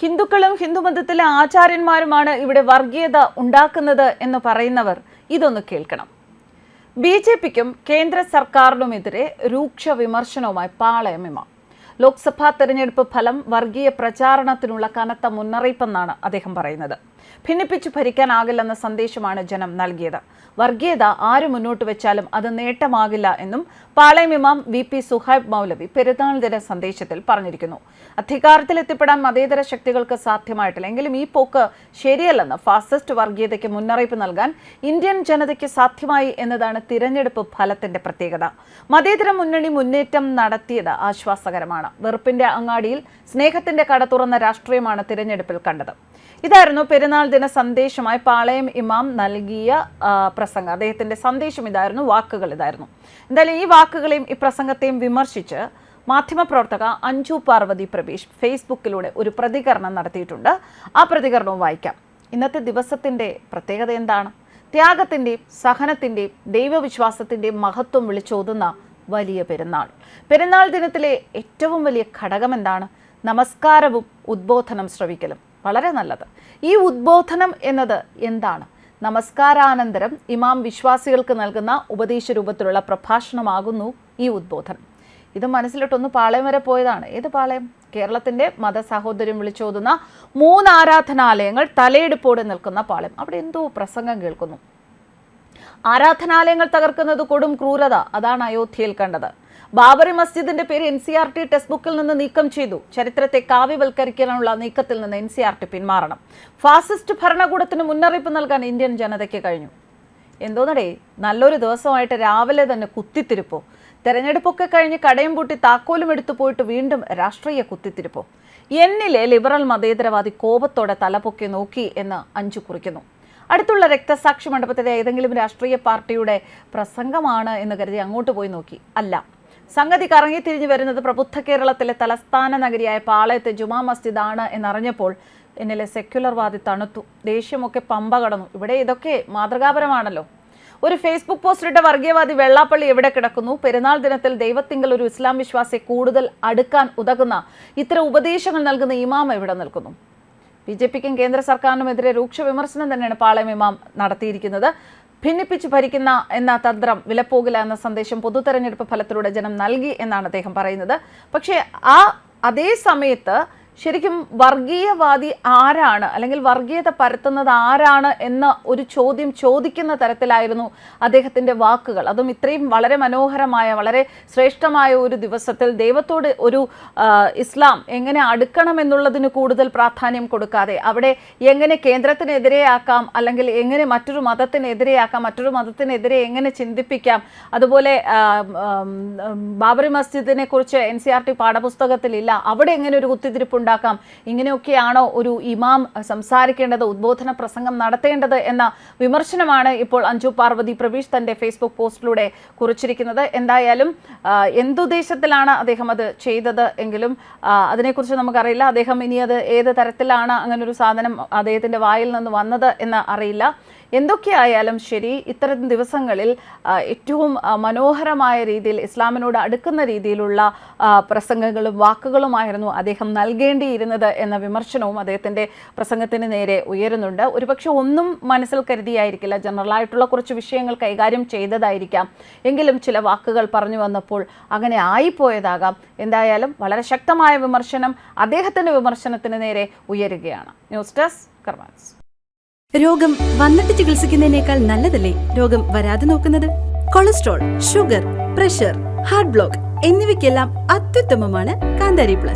ഹിന്ദുക്കളും ഹിന്ദുമതത്തിലെ ആചാര്യന്മാരുമാണ് ഇവിടെ വർഗീയത ഉണ്ടാക്കുന്നത് എന്ന് പറയുന്നവർ ഇതൊന്ന് കേൾക്കണം. ബി ജെ പിക്കും കേന്ദ്ര സർക്കാരിനുമെതിരെ രൂക്ഷ വിമർശനവുമായി പാളയമിമ ലോക്സഭാ തെരഞ്ഞെടുപ്പ് ഫലം വർഗീയ പ്രചാരണത്തിനുള്ള കനത്ത മുന്നറിയിപ്പെന്നാണ് അദ്ദേഹം പറയുന്നത്. ഭിന്നിപ്പിച്ചു ഭരിക്കാനാകില്ലെന്ന സന്ദേശമാണ് ജനം നൽകിയത്. വർഗീയത ആര് മുന്നോട്ട് വെച്ചാലും അത് നേട്ടമാകില്ല എന്നും പാളയം ഇമാം വി പി സുഹൈബ് മൗലവി പെരുന്നാൾ ദിന സന്ദേശത്തിൽ പറഞ്ഞിരിക്കുന്നു. അധികാരത്തിലെത്തിപ്പെടാൻ മതേതര ശക്തികൾക്ക് സാധ്യമായിട്ടില്ല. എങ്കിലും ഈ പോക്ക് ശരിയല്ലെന്ന് ഫാസിസ്റ്റ് വർഗീയതയ്ക്ക് മുന്നറിയിപ്പ് നൽകാൻ ഇന്ത്യൻ ജനതയ്ക്ക് സാധ്യമായി എന്നതാണ് തിരഞ്ഞെടുപ്പ് ഫലത്തിന്റെ പ്രത്യേകത. മതേതര മുന്നണി മുന്നേറ്റം നടത്തിയത് ആശ്വാസകരമാണ്. വെറുപ്പിന്റെ അങ്ങാടിയിൽ സ്നേഹത്തിന്റെ കട തുറന്ന രാഷ്ട്രീയമാണ് തിരഞ്ഞെടുപ്പിൽ കണ്ടത്. ഇതായിരുന്നു പെരുന്നാൾ ദിന സന്ദേശമായി പാളയം ഇമാം നൽകിയ പ്രസംഗം. അദ്ദേഹത്തിന്റെ സന്ദേശം ഇതായിരുന്നു വാക്കുകൾ ഇതായിരുന്നു. എന്തായാലും ഈ വാക്കുകളെയും ഈ പ്രസംഗത്തെയും വിമർശിച്ച് മാധ്യമപ്രവർത്തക അഞ്ജു പാർവതി പ്രവേശ് ഫേസ്ബുക്കിലൂടെ ഒരു പ്രതികരണം നടത്തിയിട്ടുണ്ട്. ആ പ്രതികരണവും വായിക്കാം. ഇന്നത്തെ ദിവസത്തിന്റെ പ്രത്യേകത എന്താണ്? ത്യാഗത്തിന്റെയും സഹനത്തിന്റെയും ദൈവവിശ്വാസത്തിന്റെയും മഹത്വം വിളിച്ചോതുന്ന വലിയ പെരുന്നാൾ. പെരുന്നാൾ ദിനത്തിലെ ഏറ്റവും വലിയ ഘടകം എന്താണ്? നമസ്കാരവും ഉദ്ബോധനം ശ്രവിക്കലും. വളരെ നല്ലത്. ഈ ഉദ്ബോധനം എന്നത് എന്താണ്? നമസ്കാരാനന്തരം ഇമാം വിശ്വാസികൾക്ക് നൽകുന്ന ഉപദേശ രൂപത്തിലുള്ള പ്രഭാഷണമാകുന്നു ഈ ഉദ്ബോധനം. ഇത് മനസ്സിലിട്ടൊന്ന് പാളയം വരെ പോയതാണ്. ഏത് പാളയം? കേരളത്തിന്റെ മതസഹോദര്യം വിളിച്ചോതുന്ന മൂന്ന് ആരാധനാലയങ്ങൾ തലയെടുപ്പോടെ നിൽക്കുന്ന പാളയം. അവിടെ എന്തോ പ്രസംഗം കേൾക്കുന്നു. ആരാധനാലയങ്ങൾ തകർക്കുന്നത് കൊടും ക്രൂരത അതാണ് അയോധ്യയിൽ കണ്ടത്. ബാബറി മസ്ജിദിന്റെ പേര് N C R T text ബുക്കിൽ നിന്ന് നീക്കം ചെയ്തു. ചരിത്രത്തെ കാവ്യവൽക്കരിക്കാനുള്ള നീക്കത്തിൽ നിന്ന് എൻ സി ആർ ടി പിന്മാറണം. ഫാസിസ്റ്റ് ഭരണകൂടത്തിന് മുന്നറിയിപ്പ് നൽകാൻ ഇന്ത്യൻ ജനതയ്ക്ക് കഴിഞ്ഞു. എന്തോന്നടേ നല്ലൊരു ദിവസമായിട്ട് രാവിലെ തന്നെ കുത്തിത്തിരിപ്പോ. തെരഞ്ഞെടുപ്പൊക്കെ കഴിഞ്ഞ് കടയും പൂട്ടി താക്കോലും എടുത്തു പോയിട്ട് വീണ്ടും രാഷ്ട്രീയ കുത്തിത്തിരിപ്പോ. എന്നിലെ ലിബറൽ മതേതരവാദി കോപത്തോടെ തലപൊക്കി നോക്കി എന്ന് അഞ്ചു കുറിക്കുന്നു. അടുത്തുള്ള രക്തസാക്ഷി മണ്ഡപത്തിലെ ഏതെങ്കിലും രാഷ്ട്രീയ പാർട്ടിയുടെ പ്രസംഗമാണ് എന്ന് കരുതി അങ്ങോട്ട് പോയി നോക്കി. അല്ല. സംഗതി കറങ്ങി തിരിഞ്ഞു വരുന്നത് പ്രബുദ്ധ കേരളത്തിലെ തലസ്ഥാന നഗരിയായ പാളയത്തെ ജുമാ മസ്ജിദ് ആണ് എന്നറിഞ്ഞപ്പോൾ എന്നിലെ സെക്യുലർ വാദി തണുത്തു. ദേഷ്യമൊക്കെ പമ്പ കടന്നു. ഇവിടെ ഇതൊക്കെ മാതൃകാപരമാണല്ലോ. ഒരു ഫേസ്ബുക്ക് പോസ്റ്റിലിട്ട വർഗീയവാദി വെള്ളാപ്പള്ളി എവിടെ കിടക്കുന്നു? പെരുന്നാൾ ദിനത്തിൽ ദൈവത്തിങ്കൽ ഒരു ഇസ്ലാം വിശ്വാസിയെ കൂടുതൽ അടുക്കാൻ ഉതകുന്ന ഇത്തരം ഉപദേശങ്ങൾ നൽകുന്ന ഇമാം എവിടെ നിൽക്കുന്നു? ബി ജെ പിക്കും കേന്ദ്ര സർക്കാരിനുമെതിരെ രൂക്ഷ വിമർശനം തന്നെയാണ് പാളയം ഇമാം നടത്തിയിരിക്കുന്നത്. ഭിന്നിപ്പിച്ച് ഭരിക്കുന്ന എന്ന തന്ത്രം വിലപ്പോകില്ല എന്ന സന്ദേശം പൊതു തെരഞ്ഞെടുപ്പ് ഫലത്തിലൂടെ ജനം നൽകി എന്നാണ് അദ്ദേഹം പറയുന്നത്. പക്ഷേ ആ അതേ സമയത്ത് ശരിക്കും വർഗീയവാദി ആരാണ്? അല്ലെങ്കിൽ വർഗീയത പരത്തുന്നത് ആരാണ് എന്ന ഒരു ചോദ്യം ചോദിക്കുന്ന തരത്തിലായിരുന്നു അദ്ദേഹത്തിന്റെ വാക്കുകൾ. അതും ഇത്രയും വളരെ മനോഹരമായ വളരെ ശ്രേഷ്ഠമായ ഒരു ദിവസത്തിൽ ദൈവത്തോട് ഒരു ഇസ്ലാം എങ്ങനെ അടുക്കണം എന്നുള്ളതിന് കൂടുതൽ പ്രാധാന്യം കൊടുക്കാതെ അവിടെ എങ്ങനെ കേന്ദ്രത്തിനെതിരെയാക്കാം അല്ലെങ്കിൽ എങ്ങനെ മറ്റൊരു മതത്തിനെതിരെയാക്കാം മറ്റൊരു മതത്തിനെതിരെ എങ്ങനെ ചിന്തിപ്പിക്കാം അതുപോലെ ബാബറി മസ്ജിദിനെ കുറിച്ച് എൻ സി ആർ ടി പാഠപുസ്തകത്തിലില്ല അവിടെ എങ്ങനെ ഒരു കുത്തിത്തിരിപ്പ് ഉണ്ടാക്കാം. ഇങ്ങനെയൊക്കെയാണോ ഒരു ഇമാം സംസാരിക്കേണ്ടത് ഉദ്ബോധന പ്രസംഗം നടത്തേണ്ടത് എന്ന വിമർശനമാണ് ഇപ്പോൾ അഞ്ജു പാർവതി പ്രവീഷ് തന്റെ ഫേസ്ബുക്ക് പോസ്റ്റിലൂടെ കുറിച്ചിരിക്കുന്നത്. എന്തായാലും എന്തുദ്ദേശത്തിലാണ് അദ്ദേഹം അത് ചെയ്തത് എങ്കിലും അതിനെക്കുറിച്ച് നമുക്കറിയില്ല. അദ്ദേഹം ഇനി അത് ഏത് തരത്തിലാണ് അങ്ങനെ ഒരു സാധനം അദ്ദേഹത്തിന്റെ വായിൽ നിന്ന് വന്നത് എന്ന് അറിയില്ല. എന്തൊക്കെയായാലും ശരി ഇത്തരം ദിവസങ്ങളിൽ ഏറ്റവും മനോഹരമായ രീതിയിൽ ഇസ്ലാമിനോട് അടുക്കുന്ന രീതിയിലുള്ള പ്രസംഗങ്ങളും വാക്കുകളുമായിരുന്നു അദ്ദേഹം നൽകേണ്ടിയിരുന്നത് എന്ന വിമർശനവും അദ്ദേഹത്തിന്റെ പ്രസംഗത്തിന് നേരെ ഉയരുന്നുണ്ട്. ഒരുപക്ഷെ ഒന്നും മനസ്സിൽ കരുതിയായിരിക്കില്ല ജനറലായിട്ടുള്ള കുറച്ച് വിഷയങ്ങൾ കൈകാര്യം ചെയ്തതായിരിക്കാം. എങ്കിലും ചില വാക്കുകൾ പറഞ്ഞു വന്നപ്പോൾ അങ്ങനെ ആയിപ്പോയതാകാം. എന്തായാലും വളരെ ശക്തമായ വിമർശനം അദ്ദേഹത്തിന്റെ വിമർശനത്തിന് നേരെ ഉയരുകയാണ്. ന്യൂസ് ഡെസ്ക് കർമാൻസ്. രോഗം വന്നിട്ട് ചികിത്സിക്കുന്നതിനേക്കാൾ നല്ലതല്ലേ രോഗം വരാതെ നോക്കുന്നത്? Cholesterol sugar pressure heart block എന്നിവയ്ക്കെല്ലാം അത്യുത്തമമാണ് കാന്താരി പ്ലസ്.